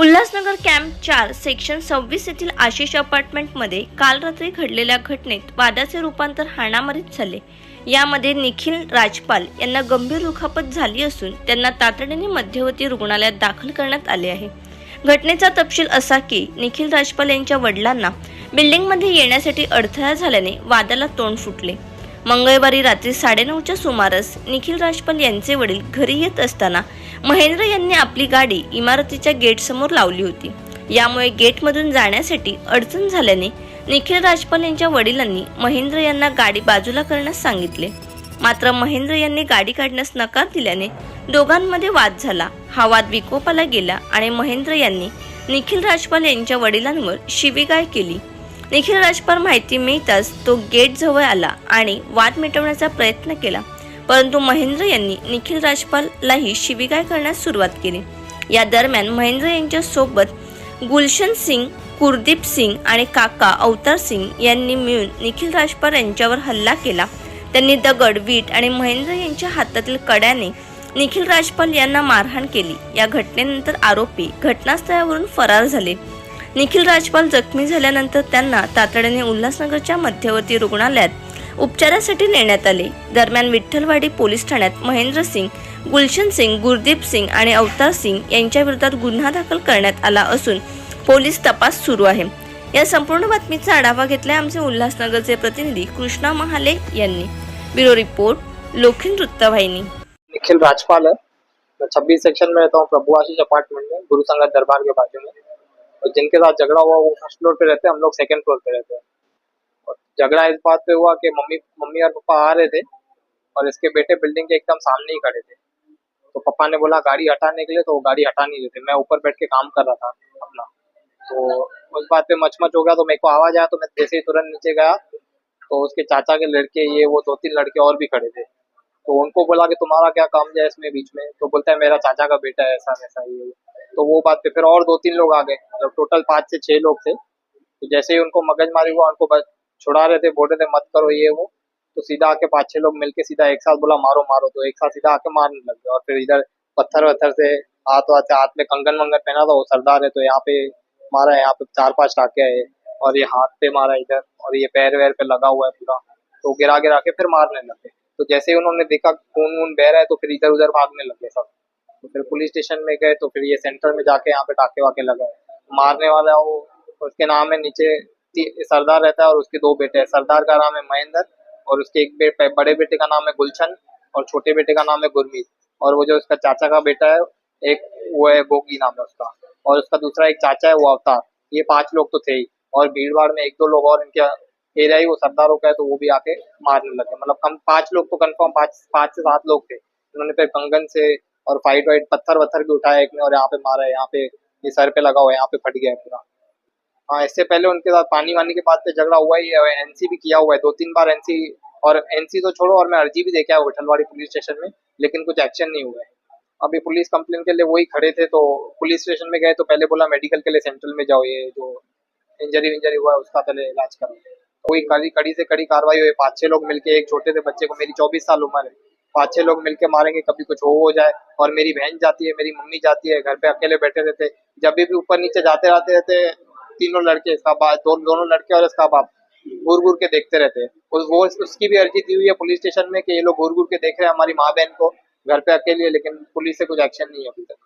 Ulhasnagar camp चार section सव्वीस येथील आशिष अपार्टमेंटमध्ये काल रात्री घडलेल्या घटनेत वादाचे रूपांतर हाणामारीत झाले. यामध्ये निखिल राजपाल यांना गंभीर दुखापत झाली असून त्यांना तातडीने मध्यवर्ती रुग्णालयात दाखल करण्यात आले आहे. घटनेचा तपशील असा की निखिल राजपाल यांच्या वडिलांना बिल्डिंगमध्ये येण्यासाठी अडथळा झाल्याने वादाला तोंड फुटले. मंगळवारी रात्री साडेनऊच्या सुमारास निखिल राजपाल यांचे वडील घरी येत असताना महेंद्र यांनी आपली गाडी इमारतीच्या गेटसमोर लावली होती. यामुळे गेटमधून जाण्यासाठी अडचण झाल्याने निखिल राजपाल यांच्या वडिलांनी महेंद्र यांना गाडी बाजूला करण्यास सांगितले. मात्र महेंद्र यांनी गाडी काढण्यास नकार दिल्याने दोघांमध्ये वाद झाला. हा वाद विकोपाला गेला आणि महेंद्र यांनी निखिल राजपाल यांच्या वडिलांवर शिवीगाळ केली. निखिल राजपाल माहिती मिळताच तो गेट जवळ आला आणि वाद मिटवण्याचा प्रयत्न केला. परंतु महेंद्र यांनी निखिल राजपाललाही शिविगाय करण्यास सुरुवात केली. या दरम्यान महेंद्र यांच्या सोबत गुलशन सिंग कुलदीप सिंग आणि काका अवतार सिंग यांनी मिळून निखिल राजपाल यांच्यावर हल्ला केला. त्यांनी दगड वीट आणि महेंद्र यांच्या हातातील कड्याने निखिल राजपाल यांना मारहाण केली. या घटनेनंतर आरोपी घटनास्थळावरून फरार झाले. निखिल राजपाल जखमी झाल्यानंतर त्यांना तातडीने उल्हासनगरच्या मध्यवर्ती रुग्णालयात उपचारासाठी नेण्यात आले. दरम्यान विठ्ठलवाडी पोलीस ठाण्यात महेंद्र सिंग गुलशन सिंग गुरदीप सिंग आणि अवतार सिंग यांच्या विरोधात गुन्हा दाखल करण्यात आला असून पोलीस तपास सुरू आहे. या संपूर्ण बातमीचा आढावा घेतलाय आमचे उल्हासनगरचे प्रतिनिधी कृष्णा महाले यांनी. ब्युरो रिपोर्ट लोखिन वृत्तवाहिनी. निखिल राजपाल है छब्बीस सेक्शन में रहता हूँ प्रभु आशीष अपार्टमेंट में गुरु संगत दरबार के बाजू में और जिनके साथ झगड़ा हुआ वो फर्स्ट फ्लोर पे रहते हैं हम लोग सेकंड फ्लोर पे रहते हैं. झगड़ा इस बात पे हुआ कि मम्मी मम्मी और पापा आ रहे थे और इसके बेटे बिल्डिंग के एकदम सामने ही खड़े थे। तो पापा ने बोला, गाड़ी हटाने के लिए? तो वो गाड़ी हटा नहीं देते। मैं ऊपर बैठ के काम कर रहा था अपना। तो उस बात पे मचमच हो गया तो मेरे को आवाज़ आया तो मैं जैसे ही तुरंत नीचे गया तो उसके चाचा के लड़के, ये वो दो तीन लड़के और भी खड़े थे। तो उनको बोला कि, तुम्हारा क्या काम है इसमें बीच में? तो बोलता है, मेरा चाचा का बेटा है, ऐसा, वैसा, ये। तो वो बात पे फिर और दो तीन लोग आ गए। मतलब टोटल पाँच से छह लोग थे। तो जैसे ही उनको मगजमारी हुआ, उनको छुड़ा रहे थे, बोल रहे थे, मत करो ये वो। तो सीधा आके पाँच छह लोग मिलके सीधा एक साथ बोला, मारो मारो। तो एक साथ सीधा आके मारने लग गए और फिर इधर पत्थर वत्थर से हाथ वाथ हाथ में कंगन वंगन पहना था, वो सरदार है तो यहाँ पे मारा है यहाँ पे चार पाँच टाके आए और ये हाथ पे मारा इधर और ये पैर वैर पे लगा हुआ है पूरा तो गिरा गिरा के फिर मारने लगे तो जैसे ही उन्होंने देखा खून वून बह रहा है तो फिर इधर उधर भागने लगे सब। तो फिर पुलिस स्टेशन में गए तो फिर ये सेंटर में जाके यहाँ पे टाके वाके लगाए। मारने वाला वो, उसके नाम है नीचे सरदार रहता है और उसके दो बेटे हैं। सरदार का नाम है महेंद्र और उसके एक बे, बड़े बेटे का नाम है गुलशन और छोटे बेटे का नाम है गुरमीत। और वो जो उसका चाचा का बेटा है एक वो है गोगी नाम है उसका। और उसका दूसरा एक चाचा है वो अवतार। ये पाँच लोग तो थे ही। और भीड़ भाड़ में एक दो लोग और इनके एरिया ही वो सरदारों का है तो वो भी आके मारने लगे। मतलब हम पाँच लोग तो कंफर्म पाँच पाँच से सात लोग थे। उन्होंने फिर कंगन से और फाइट वाइट पत्थर वत्थर भी उठाया एक ने और यहाँ पे मारा है। यहाँ पे ये सर पे लगा हुआ है यहाँ पे फट गया है पूरा। हाँ इससे पहले उनके साथ पानी वानी के बाद पे झगड़ा हुआ ही है एनसी भी किया हुआ है दो तीन बार एनसी और एनसी तो छोड़ो और मैं अर्जी भी देके आया विठलवाड़ी पुलिस स्टेशन में, लेकिन कुछ एक्शन नहीं हुआ है। अभी पुलिस कंप्लेन के लिए वही खड़े थे तो पुलिस स्टेशन में गए तो पहले बोला मेडिकल के लिए सेंट्रल में जाओ, ये जो इंजरी विंजरी हुआ है, उसका पहले इलाज करो। तो वही कड़ी कड़ी से कड़ी कार्रवाई हुई पाँच छह लोग मिलके, एक छोटे से बच्चे को, मेरी चौबीस साल उम्र है पाँच छह लोग मिलके मारेंगे, कभी कुछ हो हो जाए, और मेरी बहन जाती है, मेरी मम्मी जाती है, घर पे अकेले बैठे रहते, जब भी ऊपर नीचे जाते रहते रहते तीनों लड़के इसका बाप दो, दोनों लड़के और इसका बाप घूर घूर के देखते रहते हैं। उस वो उसकी भी अर्जी दी हुई है पुलिस स्टेशन में कि ये लोग घूर घूर के देख रहे हैं हमारी माँ बहन को घर पे अकेले लेकिन पुलिस से कुछ एक्शन नहीं है अभी तक।